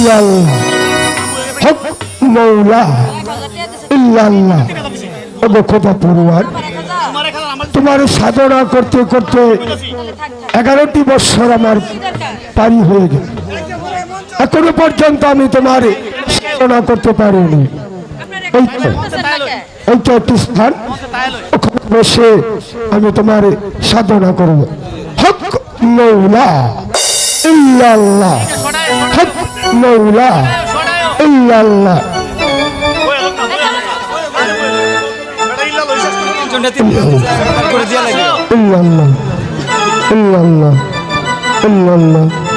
ইল্লাল্লাহ। হক মৌলা। ইল্লাল্লাহ। ওগো খোদা পরিবার তোমার সাধনা করতে করতে এগারোটি বৎসর আমার পারি হয়ে গেল। এখনও পর্যন্ত আমি তোমার সাধনা করতে পারিনি। এই তো এই তো একটি স্থান। ওখানে বসে আমি তোমার সাধনা করব। হক মৌলা। ইল্লাল্লাহ। মৌলা ইল্লাল্লাহ।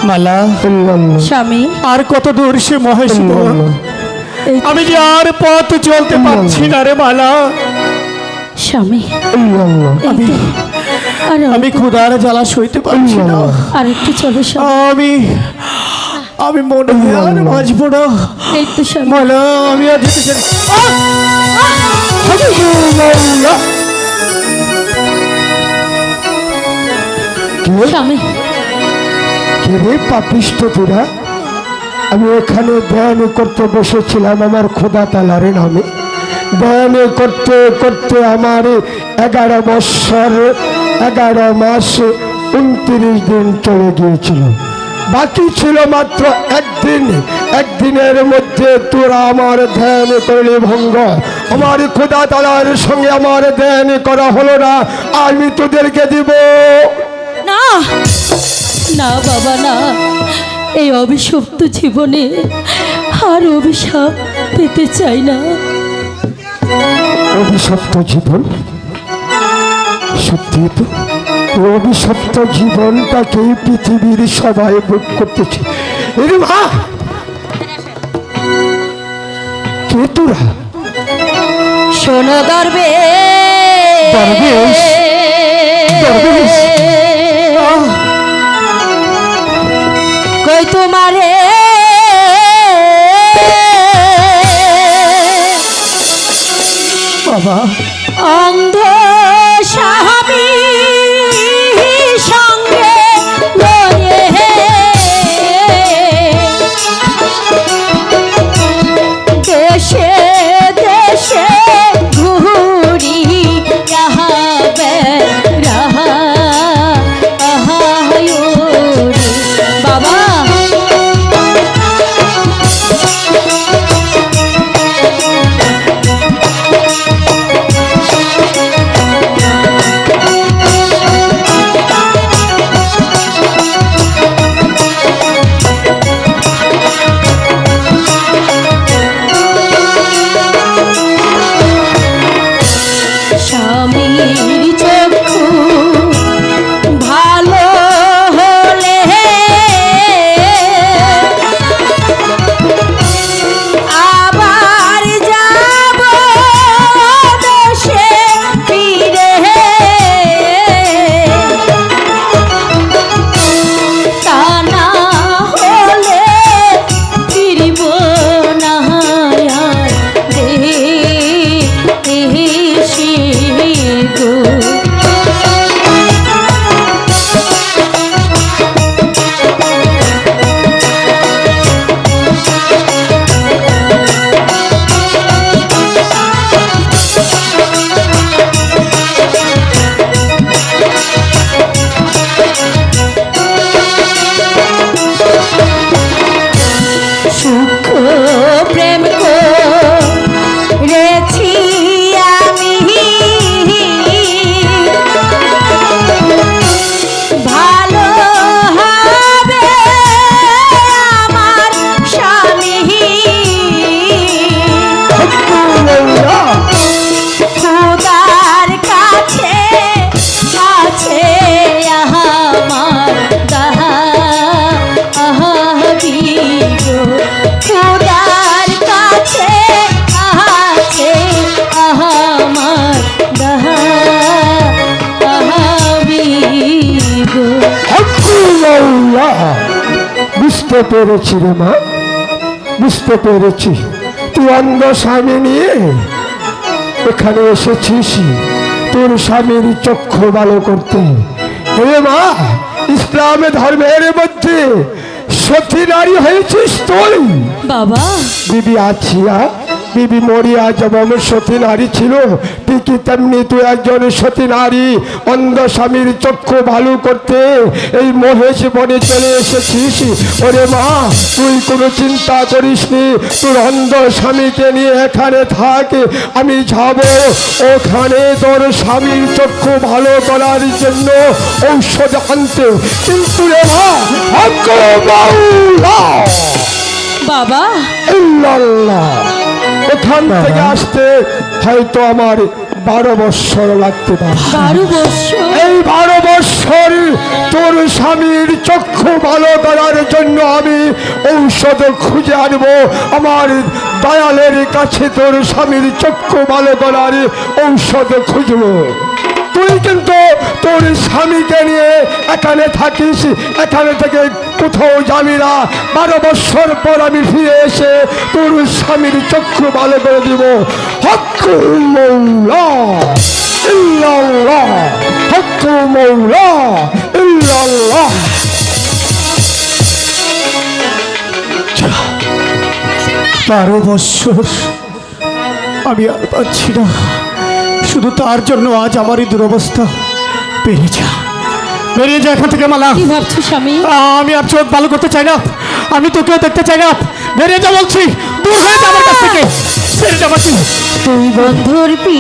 মালা স্বামী। আর কত দূর সে মহেশ আমি যে আর পথ চলতে পারছি না রে মালা। স্বামী। তো। আমি ক্ষুধার জ্বালা সইতে পারছি না। আর একটু চলো স্বামী। আমি আমি মনে হয় আর বাঁচব না আমি আর যেতে চাই। পাপিষ্ট তোরা? আমি এখানে ধ্যান করতে বসেছিলাম আমার খোদা তালারে নামে। ধ্যান করতে করতে আমার এগারো বৎসর এগারো মাস উনত্রিশ দিন চলে গিয়েছিল। বাকি ছিল মাত্র একদিন। একদিনের মধ্যে তোরা আমার ধ্যান করলে ভঙ্গ। আমার খোদা তালার সঙ্গে আমার ধ্যান করা হলো না। আমি তোদেরকে দিব। না না বাবা না। এই অভিশপ্ত জীবনে আর অভিশাপ পেতে চাই না। অভিশপ্ত জীবন? সত্যি তো? অভিশপ্ত জীবনটাকে পৃথিবীর সবাই ভোগ করতেছে। মা! কে তোরা? শোনো দরবে দরবেশ? দরবেশ? কই তোমারে? বাবা। অন্ধ বুঝতে পেরেছি রে মা বুঝতে পেরেছি। তুই অন্ধ স্বামী নিয়ে এখানে এসেছিস তোর স্বামীর চক্ষু ভালো করতে। রে মা ইসলাম ধর্মের মধ্যে সতী নারী হয়েছিস তুই। বাবা। দিদি আছিয়া বিবি মরিয়া যেমন সতী নারী ছিল। ঠিকই তেমনি তুই একজন সতী নারী। অন্ধ স্বামীর চক্ষু ভালো করতে এই মহেশ বনে চলে এসেছিস। ওরে মা তুই কোনো চিন্তা করিসনি। তোর অন্ধ স্বামীকে নিয়ে এখানে থাক। আমি যাব ওখানে তোর স্বামীর চক্ষু ভালো করার জন্য ঔষধ আনতে। কিন্তু রে মা বাবা। ওখান থেকে আসতে হয়তো আমার বারো বৎসর লাগতে পারে। এই বারো বৎসর তোর স্বামীর চক্ষু ভালো করার জন্য আমি ঔষধ খুঁজে আনব। আমার দয়ালের কাছে তোর স্বামীর চক্ষু ভালো করার ঔষধ খুঁজবো। তুই কিন্তু তোর স্বামীকে নিয়ে এখানে থাকিস। এখানে থেকে কোথাও যাবি না। বারো বৎসর পর আমি ফিরে এসে তোর স্বামীর চক্ষু ভালো করে দিব। হক্কু মৌলা, ইল্লাল্লাহ হক্কু মৌলা, ইল্লাল্লাহ। বারো বৎসর আমি আর পাচ্ছি না। শুধু তার জন্য আজ আমার এই দুরবস্থা। পেরে যা। বেরিয়ে যা এখান থেকে মালা। কি ভাবছ স্বামী? আমি আর চোখ ভালো করতে চাই না। আমি তোকেও দেখতে চাই না। বেরিয়ে যা বলছি। দূর হয়ে যা আমার কাছ থেকে। ছেড়ে যা বলছি তুই বন্ধুর পি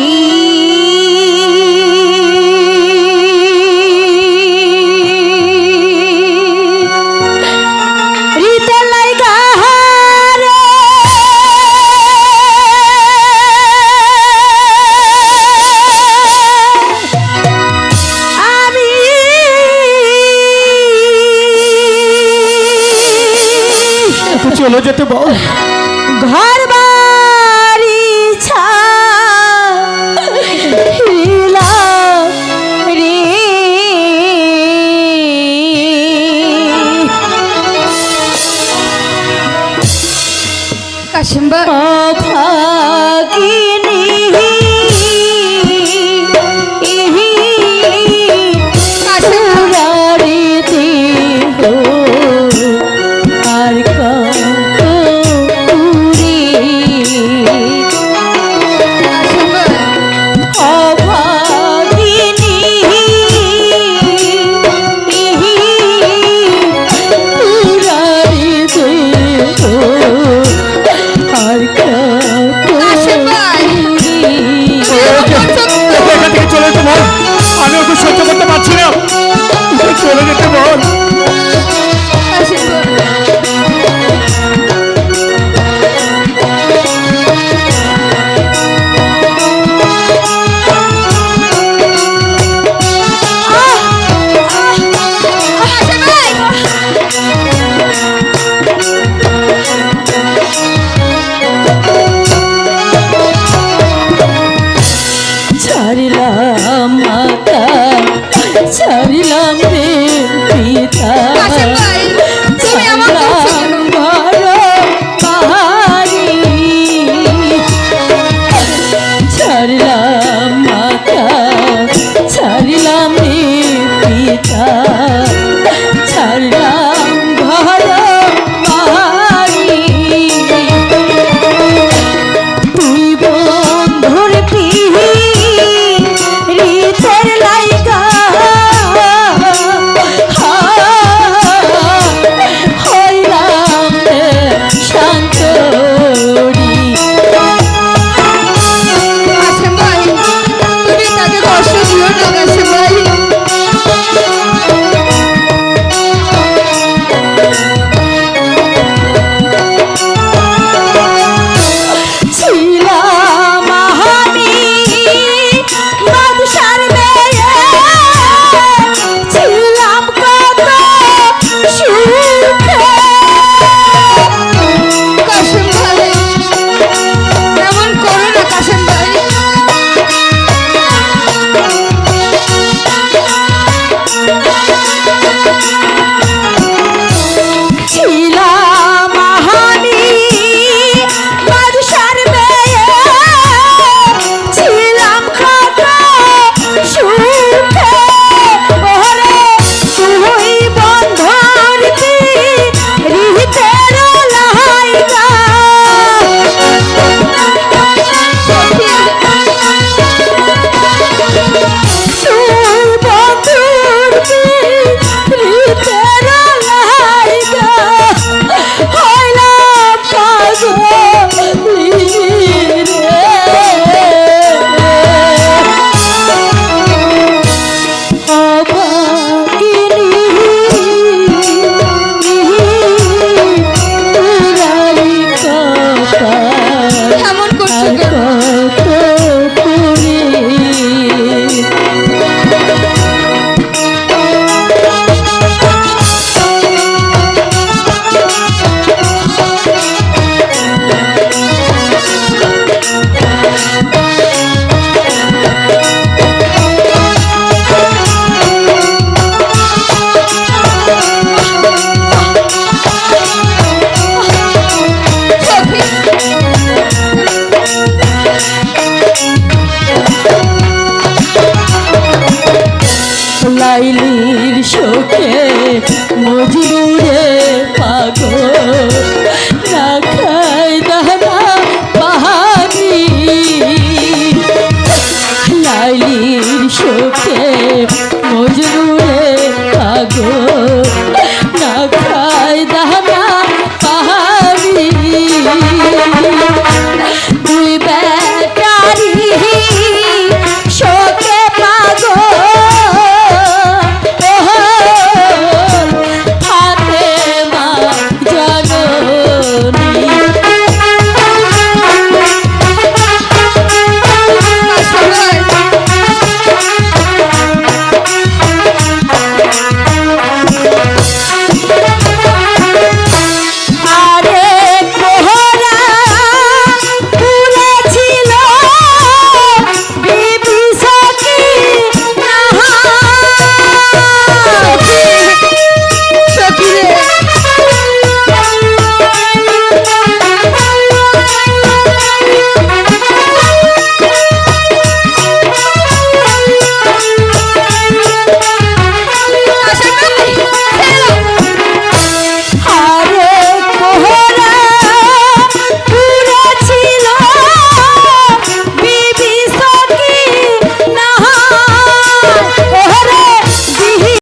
কতরি